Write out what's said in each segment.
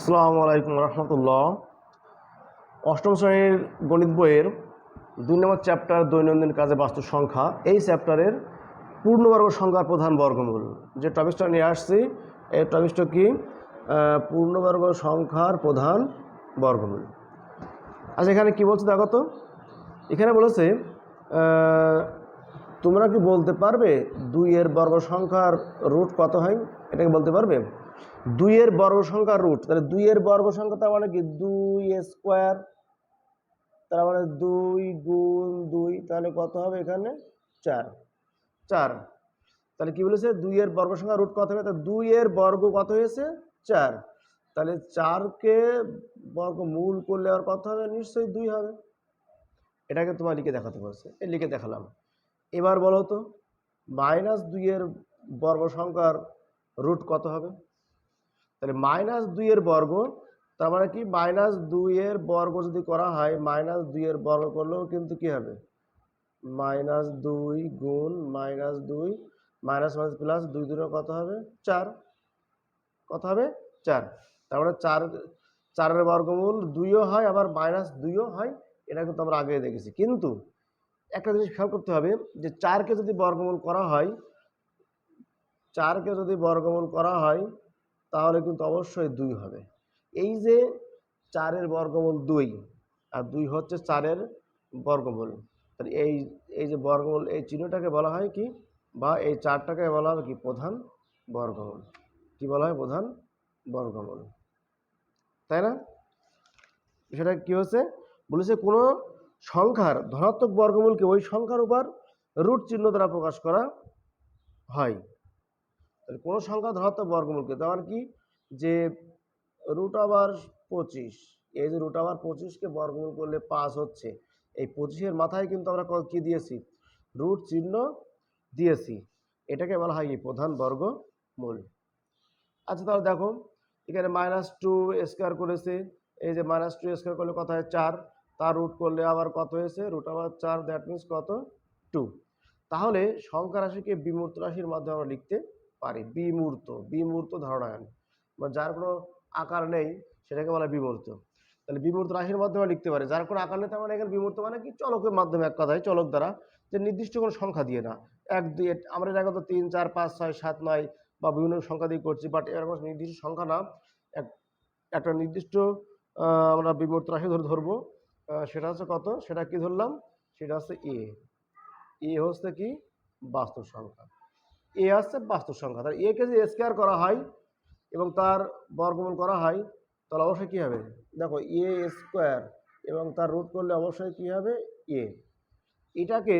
আসসালামু আলাইকুম রহমতুল্লাহ। অষ্টম শ্রেণির গণিত বইয়ের দুই নম্বর চ্যাপ্টার দৈনন্দিন কাজে বাস্তু সংখ্যা। এই চ্যাপ্টারের পূর্ণবর্গ সংখ্যার প্রধান বর্গমূল। যে টপিকসটা নিয়ে আসছি, এই টপিকসটা কি? পূর্ণবর্গ সংখ্যার প্রধান বর্গমূল। আচ্ছা এখানে কি বলছে দেখো তো? এখানে বলেছে তোমরা কি বলতে পারবে দুইয়ের বর্গ সংখ্যার রুট কত হয়? এটাকে বলতে পারবে? দুইয়ের বর্গ সংখ্যার রুট তাহলে দুইয়ের বর্গ সংখ্যা তার মানে কি? দুই স্কোয়ার তার মানে দুই গুণ দুই, তাহলে কত হবে এখানে? চার। চার। তাহলে কি বলেছে? দুইয়ের বর্গ সংখ্যা রুট কত হবে? তা দুইয়ের বর্গ কত হয়েছে? চার। তাহলে চারকে বর্গ মূল করলে আর কত হবে? নিশ্চয়ই দুই হবে। এটাকে তোমার লিখে দেখাতে বলছে। লিখে দেখালাম। এবার বলো তো মাইনাস দুইয়ের বর্গ সংখ্যার রুট কত হবে? তাহলে মাইনাস দুইয়ের বর্গ, তার মানে কি? মাইনাস দুইয়ের বর্গ যদি করা হয় মাইনাস দুইয়ের বর্গ করলেও কিন্তু কি হবে? মাইনাস দুই গুণ মাইনাস দুই মাইনাস মাইনাস প্লাস দুই দুটো কত হবে? চার। কত হবে? চার। তারপরে চার, চারের বর্গমূল দুইও হয়, আবার মাইনাস দুইও হয়, এটা কিন্তু আমরা আগে দেখেছি। কিন্তু একটা জিনিস খেয়াল করতে হবে, যে চারকে যদি বর্গমূল করা হয়, চারকে যদি বর্গমূল করা হয় তাহলে কিন্তু অবশ্যই দুই হবে। এই যে চারের বর্গমূল দুই আর দুই হচ্ছে চারের বর্গমূল, তাহলে এই এই যে বর্গমূল, এই চিহ্নটাকে বলা হয় কি? বা এই চারটাকে বলা হবে কি? প্রধান বর্গমূল। কি বলা হয়? প্রধান বর্গমূল। তাই না? সেটা কি হচ্ছে বলেছে কোনো সংখ্যার ধনাত্মক বর্গমূলকে ওই সংখ্যার উপর রুট চিহ্ন দ্বারা প্রকাশ করা হয়। তাহলে কোনো সংখ্যা ধনাত্মক বর্গমূলকে তার কি? যে রুট আবার পঁচিশ, এই যে রুট আবার পঁচিশকে বর্গমূল করলে পাঁচ হচ্ছে, এই পঁচিশের মাথায় কিন্তু আমরা ক- কি দিয়েছি? রুট চিহ্ন দিয়েছি, এটাকে বলা হয় কি? প্রধান বর্গমূল। আচ্ছা তাহলে দেখো, এখানে মাইনাস টু স্কোয়ার করেছে, এই যে মাইনাস টু স্কোয়ার করলে কত হয়? চার, তার রুট করলে আবার কত হয়েছে? রুট আবার চার দ্যাট মিনস কত? টু তাহলে সংখ্যা রাশিকে বিমূর্ত রাশির মাধ্যমে আমরা লিখতে পারি, বিমূর্ত বিমূর্ত ধারণায়ন যার কোনো আকার নেই, সেটাকে বলা বিমূর্ত। তাহলে বিমূর্ত রাশির মাধ্যমে লিখতে পারে। যার কোনো আকার নেই, তার মানে এখানে বিমূর্ত মানে কি? চলকের মাধ্যমে এক কথায়, চলক দ্বারা যে নির্দিষ্ট কোনো সংখ্যা দিয়ে না। এক, দুই আমরা এটা তো তিন, চার, পাঁচ, ছয়, সাত, নয় বা বিভিন্ন সংখ্যা দিয়ে করছি বাট এরকম নির্দিষ্ট সংখ্যা না। এক, একটা নির্দিষ্ট আমরা বিমূর্ত রাশি ধরে ধরবো। সেটা হচ্ছে কত? সেটা কি ধরলাম? সেটা হচ্ছে এ। এ হচ্ছে কি? বাস্তব সংখ্যা। এ হচ্ছে বাস্তব সংখ্যা। তার একে যদি স্কোয়ার করা হয় এবং তার বর্গমূল করা হয়, তাহলে অবশ্যই কী হবে? দেখো, এ স্কোয়ার এবং তার রুট করলে অবশ্যই কী হবে? এ। এটাকে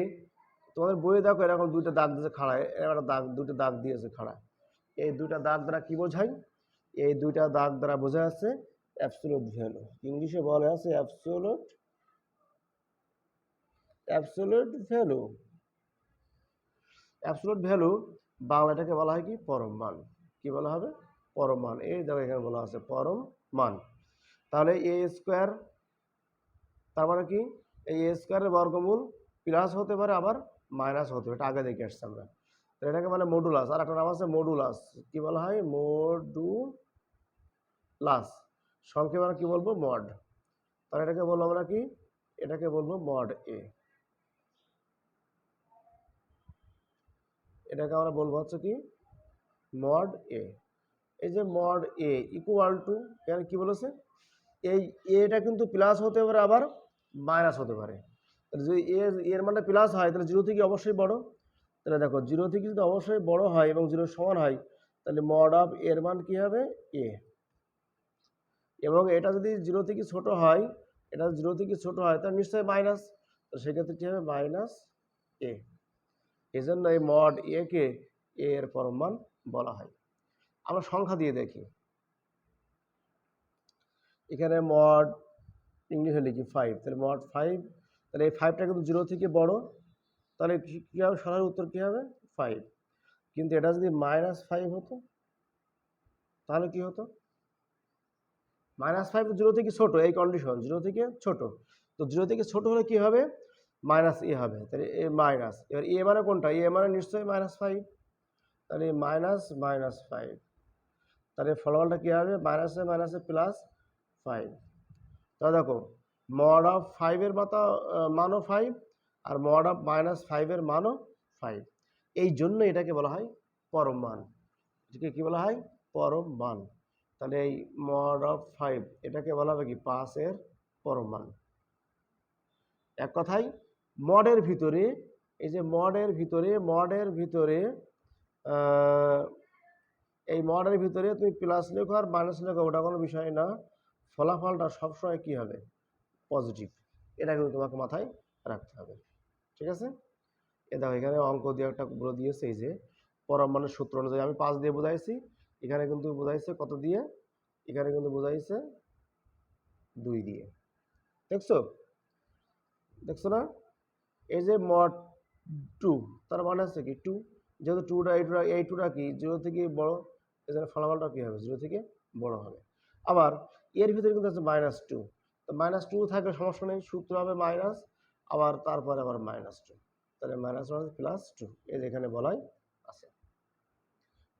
তোমাদের বইয়ে দেখো, এরকম দুইটা দাগ দিয়েছে খাড়ায় একটা দাগ দুটো দাগ দিয়েছে খাড়া এই দুইটা দাগ দ্বারা কী বোঝায়? এই দুইটা দাগ দ্বারা বোঝা যাচ্ছে অ্যাবসোলুট ভ্যালু ইংলিশে বলা আছে absolute absolute value absolute value বাংলাটাকে বলা হয় কি? পরম মান। কি বলা হবে? পরম মান। এই দেখো এখানে বলা আছে পরম মান। তাহলে এ স্কোয়ার তার মানে কি? এই এ স্কোয়ারের বর্গমূল প্লাস হতে পারে আবার মাইনাস হতে পারে। এটা আগে দেখে আসছি আমরা। তো এটাকে বলে মডুলাস আর একটা নাম আছে মডুলাস কি বলা হয়? মডুলাস সংক্ষেপে আমরা কি বলব? মড তাহলে এটাকে বলব আমরা কি? এটাকে বলব মড এ এটাকে আমরা বলব হচ্ছে কি? মড এ এই যে মড এ ইকুয়াল টু এখানে কি বলেছে? এই এটা কিন্তু প্লাস হতে পারে আবার মাইনাস হতে পারে। যদি এ এর মানে প্লাস হয়, তাহলে জিরো থেকে অবশ্যই বড়। তাহলে দেখো জিরো থেকে যদি অবশ্যই বড় হয় এবং জিরো সমান হয়, তাহলে মড অফ এর মান কী হবে? এ এবং এটা যদি জিরো থেকে ছোট হয়, এটা জিরো থেকে ছোট হয়, তাহলে নিশ্চয়ই মাইনাস তো সেক্ষেত্রে কী হবে? মাইনাস এ এই জন্য এই মড একে এ এর পরমান বলা হয়। আমরা সংখ্যা দিয়ে দেখি। এখানে মড ইংলিশে লিখি ফাইভ তাহলে মড ফাইভ তাহলে এই ফাইভটা কিন্তু জিরো থেকে বড়, তাহলে কি- হবে? সরার উত্তর কী হবে? ফাইভ কিন্তু এটা যদি মাইনাস ফাইভ হতো, তাহলে কি হতো? মাইনাস ফাইভ জিরো থেকে ছোটো, এই কন্ডিশন জিরো থেকে ছোট। তো জিরো থেকে ছোট হলে কি হবে? মাইনাস এ হবে, তাহলে এ মাইনাস, এবার এ মানে কোনটা? এ মানে নিশ্চয়ই মাইনাস ফাইভ তাহলে মাইনাস মাইনাস ফাইভ তাহলে ফলাফলটা কী হবে? মাইনাসে মাইনাসে প্লাস ফাইভ তাহলে দেখো মড অফ ফাইভের মাতা মানও ফাইভ আর মড অফ মাইনাস ফাইভের মানও ফাইভ এই জন্য এটাকে বলা হয় পরম মান, এটাকে কী বলা হয়? পরম মান, তাহলে এই মড অফ ফাইভ এটাকে বলা হবে কি? পাঁচের পরম মান, এক কথায় মডের ভিতরে, এই যে মডের ভিতরে মডের ভিতরে এই মডের ভিতরে তুমি প্লাস লেখো আর মাইনাস লেখো, ওটা কোনো বিষয় না। ফলাফলটা সবসময় কী হবে? পজিটিভ এটা কিন্তু তোমাকে মাথায় রাখতে হবে। ঠিক আছে? এ দেখো, এখানে অঙ্ক দিয়ে একটা বলে দিয়েছে, এই যে পরম মানের সূত্র অনুযায়ী আমি পাঁচ দিয়ে বোঝাইছি। এখানে কিন্তু বোঝাইছে কত দিয়ে? এখানে কিন্তু বোঝাইছে দুই দিয়ে। দেখছ? দেখছ না? এই যে মড টু তার মানে হচ্ছে কি টু যেহেতু টুটা এই টুটা এই টুটা কি? জিরো থেকে বড়, এই জন্য ফলাফলটা কী হবে? জিরো থেকে বড় হবে। আবার, এর ভিতরে কিন্তু আছে মাইনাস টু তো মাইনাস টু থাকলে সমস্যা নেই, সূত্র হবে মাইনাস আবার তারপরে আবার মাইনাস টু তাহলে মাইনাস ওয়ান প্লাস টু এই যে এখানে বলাই আছে।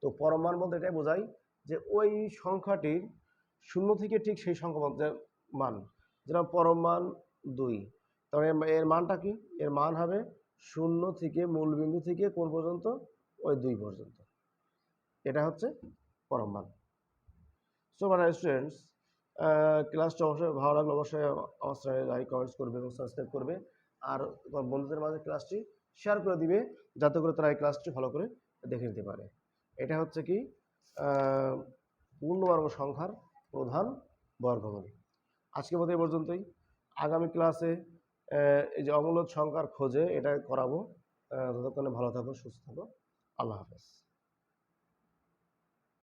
তো পরমাণ বলতে এটাই বোঝায় যে ওই সংখ্যাটির শূন্য থেকে ঠিক সেই সংখ্যা মান যেটা পরম মান দুই। তবে এর- মানটা কি? এর মান হবে শূন্য থেকে মূলবিন্দু থেকে কোন পর্যন্ত ওই দুই পর্যন্ত। এটা হচ্ছে পরম মান। সো মানে স্টুডেন্টস ক্লাসটা অবশ্যই ভালো লাগলে অবশ্যই চ্যানেলে লাইক কমেন্টস করবে এবং সাবস্ক্রাইব করবে। আর বন্ধুদের মাঝে ক্লাসটি শেয়ার করে দিবে, যাতে করে তারা এই ক্লাসটি ভালো করে দেখে নিতে পারে। এটা হচ্ছে কি? পূর্ণবর্গ সংখ্যার প্রধান বর্গমূল আজকের মতো এই পর্যন্তই। আগামী ক্লাসে এই যে অমূলদ সংখ্যার খোঁজে এটা করাবো। ততক্ষণে ভালো থাকো সুস্থ থাকো। আল্লাহ হাফেজ।